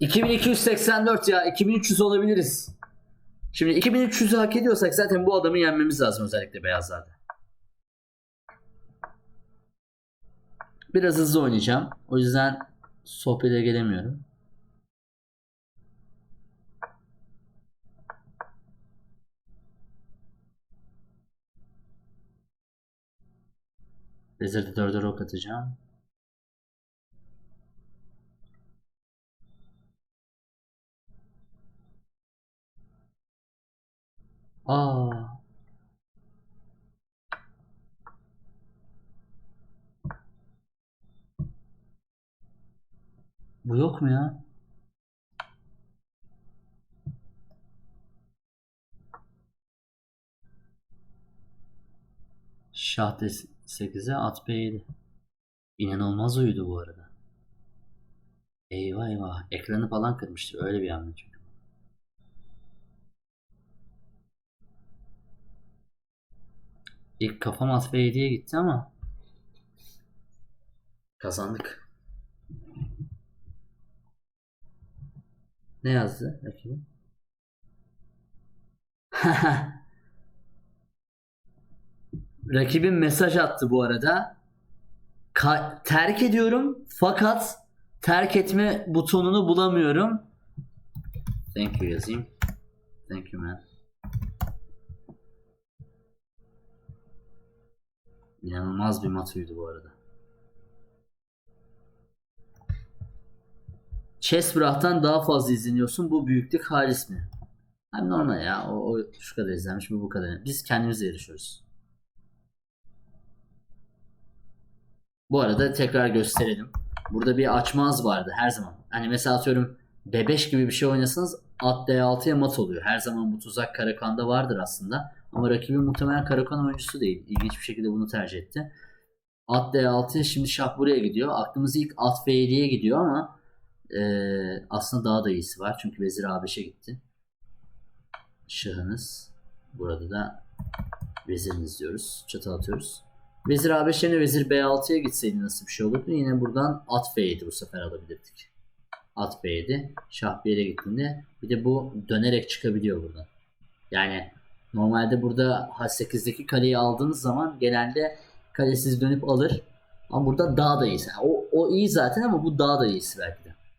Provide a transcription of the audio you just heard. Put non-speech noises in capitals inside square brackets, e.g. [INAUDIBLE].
2284 ya 2300 olabiliriz. Şimdi 2300'ü hak ediyorsak zaten bu adamı yenmemiz lazım özellikle beyazlarda. Biraz hızlı oynayacağım. O yüzden sohbete gelemiyorum. Vezir'de 4'e rok atacağım. Aa. Bu yok mu ya? Şah D8'e at B7. İnanılmaz uyudu bu arada. Eyvah eyvah. Ekranı falan kırmıştır. Öyle bir hamle İlk kafam B7'ye gitti ama kazandık. Ne yazdı rakibim? [LAUGHS] Rakibim mesaj attı bu arada. Ka- terk ediyorum fakat terk etme butonunu bulamıyorum. Thank you yazayım. Thank you man. İnanılmaz bir matuydu bu arada. Chessbracht'tan daha fazla izleniyorsun. Bu büyüklük halis mi? Abi normal ya. O, o şu kadar izlenmiş, bu bu kadar. Biz kendimizle yarışıyoruz. Bu arada tekrar gösterelim. Burada bir açmaz vardı her zaman. Hani mesela atıyorum B5 gibi bir şey oynasanız at D6'ya mat oluyor. Her zaman bu tuzak Karakan'da vardır aslında. Ama rakibin muhtemelen Karakan oyuncusu değil. İlginç bir şekilde bunu tercih etti. At D6'ya şimdi şah buraya gidiyor. Aklımız ilk at F7'ye gidiyor ama ee, aslında daha da iyisi var. Çünkü vezir A5'e gitti. Şahınız. Burada da veziriniz diyoruz. Çatı atıyoruz. Vezir A5 yerine vezir B6'ya gitseydi nasıl bir şey olurdu? Yine buradan at F7 bu sefer alabilirdik. At B7. Şah bir yere gittiğinde bir de bu dönerek çıkabiliyor buradan. Yani normalde burada H8'deki kaleyi aldığınız zaman genelde kalesiz dönüp alır. Ama burada daha da iyisi. O, o iyi zaten ama bu daha da iyisi belki de.